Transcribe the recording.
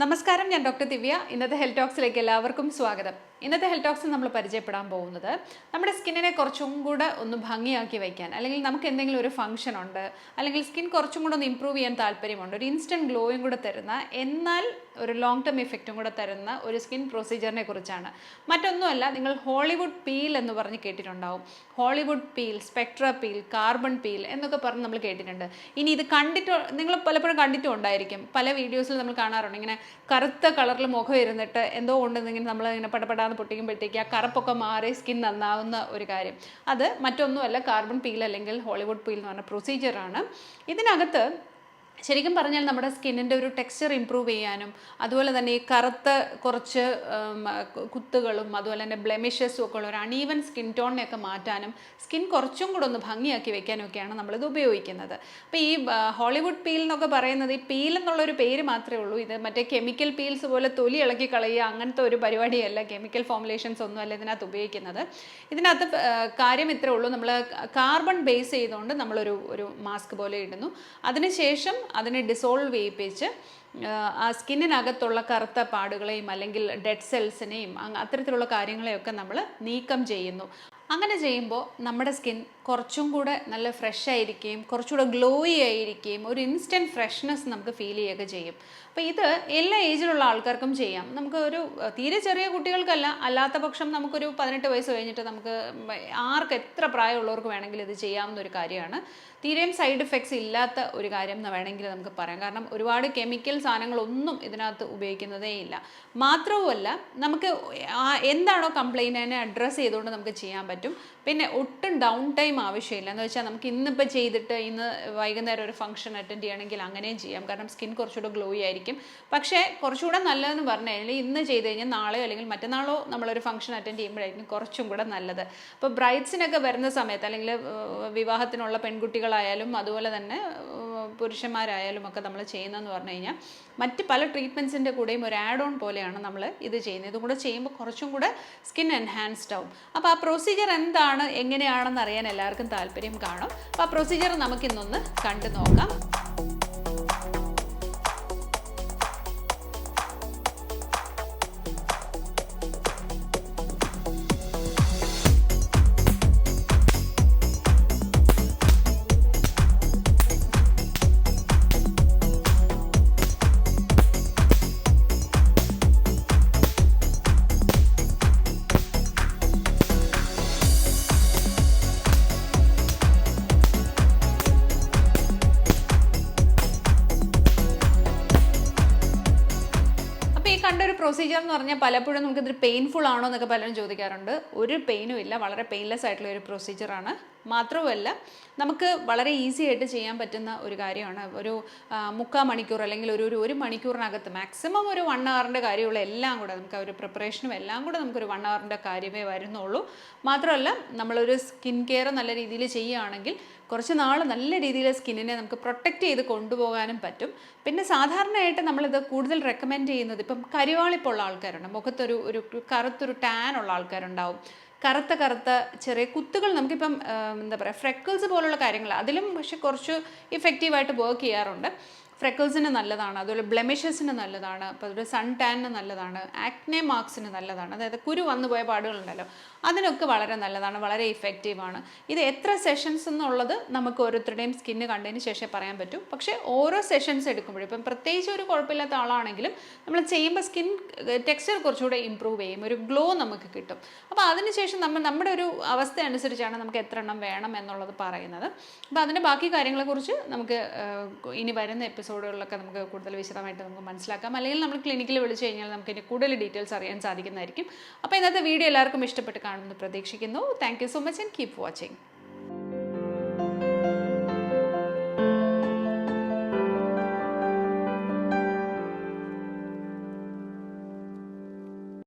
നമസ്കാരം ഞാൻ ഡോക്ടർ ദിവ്യ. ഇന്നത്തെ ഹെൽത്ത് ടോക്സിലേക്ക് എല്ലാവർക്കും സ്വാഗതം. ഇന്നത്തെ ഹെൽത്ത് ടോക്സിൽ നമ്മൾ പരിചയപ്പെടാൻ പോകുന്നത് നമ്മുടെ സ്കിന്നിനെ കുറച്ചും കൂടെ ഒന്ന് ഭംഗിയാക്കി വയ്ക്കാൻ അല്ലെങ്കിൽ നമുക്ക് എന്തെങ്കിലും ഒരു ഫംഗ്ഷൻ ഉണ്ട് അല്ലെങ്കിൽ സ്കിൻ കുറച്ചും കൂടെ ഒന്ന് ഇമ്പ്രൂവ് ചെയ്യാൻ താല്പര്യമുണ്ട് ഒരു ഇൻസ്റ്റന്റ് ഗ്ലോയും കൂടെ തരുന്ന എന്നാൽ ഒരു ലോങ് ടേം ഇഫക്റ്റും കൂടെ തരുന്ന ഒരു സ്കിൻ പ്രൊസീജിയറിനെ കുറിച്ചാണ്. മറ്റൊന്നുമല്ല നിങ്ങൾ ഹോളിവുഡ് പീൽ എന്ന് പറഞ്ഞ് കേട്ടിട്ടുണ്ടാവും. Hollywood peel Spectra peel carbon peel എന്നൊക്കെ പറഞ്ഞ് നമ്മൾ കേട്ടിട്ടുണ്ട്. ഇനി ഇത് കണ്ടിട്ട് നിങ്ങൾ പലപ്പോഴും കണ്ടിട്ടും ഉണ്ടായിരിക്കും. പല വീഡിയോസിൽ നമ്മൾ കാണാറുണ്ട്. ഇങ്ങനെ കറുത്ത കളറിൽ മുഖം ഇരുന്നിട്ട് എന്തോ ഉണ്ടെന്നിങ്ങനെ നമ്മൾ ഇങ്ങനെ പടപ്പെടാന്ന് പൊട്ടിക്കുമ്പോഴത്തേക്ക് ആ കറുപ്പൊക്കെ മാറി സ്കിൻ നന്നാവുന്ന ഒരു കാര്യം. അത് മറ്റൊന്നുമല്ല കാർബൺ പീൽ അല്ലെങ്കിൽ ഹോളിവുഡ് പീൽ എന്ന് പറഞ്ഞ പ്രൊസീജിയറാണ് ഇതിനകത്ത് ശരിക്കും പറഞ്ഞാൽ നമ്മുടെ സ്കിന്നിന്റെ ഒരു ടെക്സ്ചർ ഇമ്പ്രൂവ് ചെയ്യാനും അതുപോലെ തന്നെ ഈ കറുത്ത കുറച്ച് കുത്തുകളും അതുപോലെ തന്നെ ബ്ലെമിഷസും ഒക്കെ ഉള്ള ഒരു അണീവൻ സ്കിൻ ടോണിനെയൊക്കെ മാറ്റാനും സ്കിൻ കുറച്ചും കൂടെ ഒന്ന് ഭംഗിയാക്കി വെക്കാനൊക്കെയാണ് നമ്മളിത് ഉപയോഗിക്കുന്നത്. അപ്പോൾ ഈ ഹോളിവുഡ് പീൽ എന്നൊക്കെ പറയുന്നത് ഈ പീൽ എന്നുള്ളൊരു പേര് മാത്രമേ ഉള്ളൂ. ഇത് മറ്റേ കെമിക്കൽ പീൽസ് പോലെ തൊലി ഇളക്കി കളയുക അങ്ങനത്തെ ഒരു പരിപാടിയല്ല കെമിക്കൽ ഫോമുലേഷൻസ് ഒന്നുമല്ല ഇതിനകത്ത് ഉപയോഗിക്കുന്നത്. ഇതിനകത്ത് കാര്യം ഇത്രേ ഉള്ളൂ. നമ്മൾ കാർബൺ ബേസ് ചെയ്തുകൊണ്ട് നമ്മളൊരു ഒരു മാസ്ക് പോലെ ഇടുന്നു. അതിനുശേഷം അതിനെ ഡിസോൾവ് ചെയ്യിപ്പിച്ച് ആ സ്കിന്നിനകത്തുള്ള കറുത്ത പാടുകളെയും അല്ലെങ്കിൽ ഡെഡ് സെൽസിനെയും അത്തരത്തിലുള്ള കാര്യങ്ങളെയൊക്കെ നമ്മൾ നീക്കം ചെയ്യുന്നു. അങ്ങനെ ചെയ്യുമ്പോൾ നമ്മുടെ സ്കിൻ കുറച്ചും കൂടെ നല്ല ഫ്രഷ് ആയിരിക്കുകയും കുറച്ചുകൂടെ ഗ്ലോയി ആയിരിക്കുകയും ഒരു ഇൻസ്റ്റന്റ് ഫ്രഷ്നെസ് നമുക്ക് ഫീൽ ചെയ്യുകയൊക്കെ ചെയ്യും. അപ്പോൾ ഇത് എല്ലാ ഏജിലുള്ള ആൾക്കാർക്കും ചെയ്യാം. നമുക്ക് ഒരു തീരെ ചെറിയ കുട്ടികൾക്കല്ല അല്ലാത്ത പക്ഷം നമുക്കൊരു പതിനെട്ട് വയസ്സ് കഴിഞ്ഞിട്ട് നമുക്ക് ആർക്ക് എത്ര പ്രായമുള്ളവർക്ക് വേണമെങ്കിലും ഇത് ചെയ്യാവുന്ന ഒരു കാര്യമാണ്. തീരെയും സൈഡ് എഫക്ട്സ് ഇല്ലാത്ത ഒരു കാര്യം എന്ന് വേണമെങ്കിൽ നമുക്ക് പറയാം. കാരണം ഒരുപാട് കെമിക്കൽ സാധനങ്ങളൊന്നും ഇതിനകത്ത് ഉപയോഗിക്കുന്നതേ ഇല്ല. മാത്രവുമല്ല നമുക്ക് എന്താണോ കംപ്ലൈന്റ് അതിനെ അഡ്രസ്സ് ചെയ്തുകൊണ്ട് നമുക്ക് ചെയ്യാൻ പറ്റും. പിന്നെ ഒട്ടും ഡൗൺ ടൈം ആവശ്യമില്ല. എന്ന് വെച്ചാൽ നമുക്ക് ഇന്നിപ്പോൾ ചെയ്തിട്ട് ഇന്ന് വൈകുന്നേരം ഒരു ഫംഗ്ഷൻ അറ്റൻഡ് ചെയ്യണമെങ്കിൽ അങ്ങനെയും ചെയ്യാം. കാരണം സ്കിൻ കുറച്ചുകൂടെ ഗ്ലോയി ആയിരിക്കും. പക്ഷേ കുറച്ചുകൂടെ നല്ലതെന്ന് പറഞ്ഞു കഴിഞ്ഞാൽ ഇന്ന് ചെയ്ത് കഴിഞ്ഞാൽ നാളെയോ അല്ലെങ്കിൽ മറ്റന്നാളോ നമ്മളൊരു ഫംഗ്ഷൻ അറ്റൻഡ് ചെയ്യുമ്പോഴായിരിക്കും കുറച്ചും കൂടെ നല്ലത്. അപ്പോൾ ബ്രൈഡ്സിനൊക്കെ വരുന്ന സമയത്ത് അല്ലെങ്കിൽ വിവാഹത്തിനുള്ള പെൺകുട്ടികളായാലും അതുപോലെ തന്നെ പുരുഷന്മാരായാലും ഒക്കെ നമ്മൾ ചെയ്യുന്നതെന്ന് പറഞ്ഞു കഴിഞ്ഞാൽ മറ്റ് പല ട്രീറ്റ്മെന്റ്സിന്റെ കൂടെയും ഒരു ആഡ് ഓൺ പോലെയാണ് നമ്മൾ ഇത് ചെയ്യുന്നത്. ഇതും കൂടെ ചെയ്യുമ്പോൾ കുറച്ചും കൂടെ സ്കിൻ എൻഹാൻസ്ഡ് ആവും. അപ്പോൾ ആ പ്രൊസീജിയർ എന്താണ്? എങ്ങനെയാണെന്ന് അറിയാൻ എല്ലാവർക്കും താല്പര്യം കാണും. അപ്പോൾ ആ പ്രൊസീജിയർ നമുക്കിന്നൊന്ന് കണ്ടു നോക്കാം കണ്ട ഒരു പ്രൊസീജിയർ എന്ന് പറഞ്ഞാൽ പലപ്പോഴും നമുക്കിത് പെയിൻഫുൾ ആണോ എന്നൊക്കെ പലരും ചോദിക്കാറുണ്ട്. ഒരു പെയിനും ഇല്ല. വളരെ പെയിൻലെസ് ആയിട്ടുള്ള ഒരു പ്രൊസീജിയറാണ് മാത്രവുമല്ല നമുക്ക് വളരെ ഈസി ആയിട്ട് ചെയ്യാൻ പറ്റുന്ന ഒരു കാര്യമാണ്. ഒരു മുക്കാൽ മണിക്കൂർ അല്ലെങ്കിൽ ഒരു ഒരു ഒരു മണിക്കൂറിനകത്ത് മാക്സിമം ഒരു വൺ അവറിന്റെ കാര്യമുള്ള എല്ലാം കൂടെ നമുക്ക് ഒരു പ്രിപ്പറേഷനും എല്ലാം കൂടെ നമുക്കൊരു വൺ അവറിന്റെ കാര്യമേ വരുന്നുള്ളൂ. മാത്രമല്ല നമ്മളൊരു സ്കിൻ കെയർ നല്ല രീതിയിൽ ചെയ്യുകയാണെങ്കിൽ കുറച്ച് നാൾ നല്ല രീതിയിൽ സ്കിന്നിനെ നമുക്ക് പ്രൊട്ടക്റ്റ് ചെയ്ത് കൊണ്ടുപോകാനും പറ്റും. പിന്നെ സാധാരണയായിട്ട് നമ്മളിത് കൂടുതൽ റെക്കമെൻഡ് ചെയ്യുന്നത് ഇപ്പം കരിവാളിപ്പുള്ള ആൾക്കാരുണ്ട്. മുഖത്തൊരു ഒരു കറുത്തൊരു ടാൻ ഉള്ള ആൾക്കാരുണ്ടാവും. കറുത്ത കറുത്ത ചെറിയ കുത്തുകൾ നമുക്കിപ്പം എന്താ പറയുക ഫ്രെക്കിൾസ് പോലുള്ള കാര്യങ്ങൾ അതിലും പക്ഷെ കുറച്ച് ഇഫക്റ്റീവായിട്ട് വർക്ക് ചെയ്യാറുണ്ട്. ഫ്രെക്കിൾസിന് നല്ലതാണ് അതുപോലെ ബ്ലെമിഷസിന് നല്ലതാണ് അപ്പോൾ അതുപോലെ സൺ ടാനിന് നല്ലതാണ് ആക്നെ മാർക്സിന് നല്ലതാണ്. അതായത് കുരു വന്നു പോയ പാടുകളുണ്ടല്ലോ അതിനൊക്കെ വളരെ നല്ലതാണ് വളരെ ഇഫക്റ്റീവാണ് ഇത് എത്ര സെഷൻസ് എന്നുള്ളത് നമുക്ക് ഓരോരുത്തരുടെയും സ്കിന്ന് കണ്ടതിന് ശേഷം പറയാൻ പറ്റും. പക്ഷേ ഓരോ സെഷൻസ് എടുക്കുമ്പോഴും ഇപ്പം പ്രത്യേകിച്ച് ഒരു കുഴപ്പമില്ലാത്ത ആളാണെങ്കിലും നമ്മൾ ചെയ്യുമ്പോൾ സ്കിൻ ടെക്സ്ചർ കുറച്ചുകൂടെ ഇമ്പ്രൂവ് ചെയ്യും ഒരു ഗ്ലോ നമുക്ക് കിട്ടും. അപ്പോൾ അതിനുശേഷം നമ്മൾ നമ്മുടെ ഒരു അവസ്ഥ അനുസരിച്ചാണ് നമുക്ക് എത്ര എണ്ണം വേണം എന്നുള്ളത് പറയുന്നത്. അപ്പോൾ അതിന്റെ ബാക്കി കാര്യങ്ങളെക്കുറിച്ച് നമുക്ക് ഇനി വരുന്ന എപ്പിസോഡുകളിലൊക്കെ നമുക്ക് കൂടുതൽ വിശദമായിട്ട് നമുക്ക് മനസ്സിലാക്കാം. അല്ലെങ്കിൽ നമ്മൾ ക്ലിനിക്കിൽ വിളിച്ചു കഴിഞ്ഞാൽ നമുക്ക് ഇതിന്റെ കൂടുതൽ ഡീറ്റെയിൽസ് അറിയാൻ സാധിക്കുന്നതായിരിക്കും. അപ്പോൾ ഇന്നത്തെ വീഡിയോ എല്ലാവർക്കും ഇഷ്ടപ്പെട്ട് കാണുമെന്ന് പ്രതീക്ഷിക്കുന്നു. Thank so much and keep watching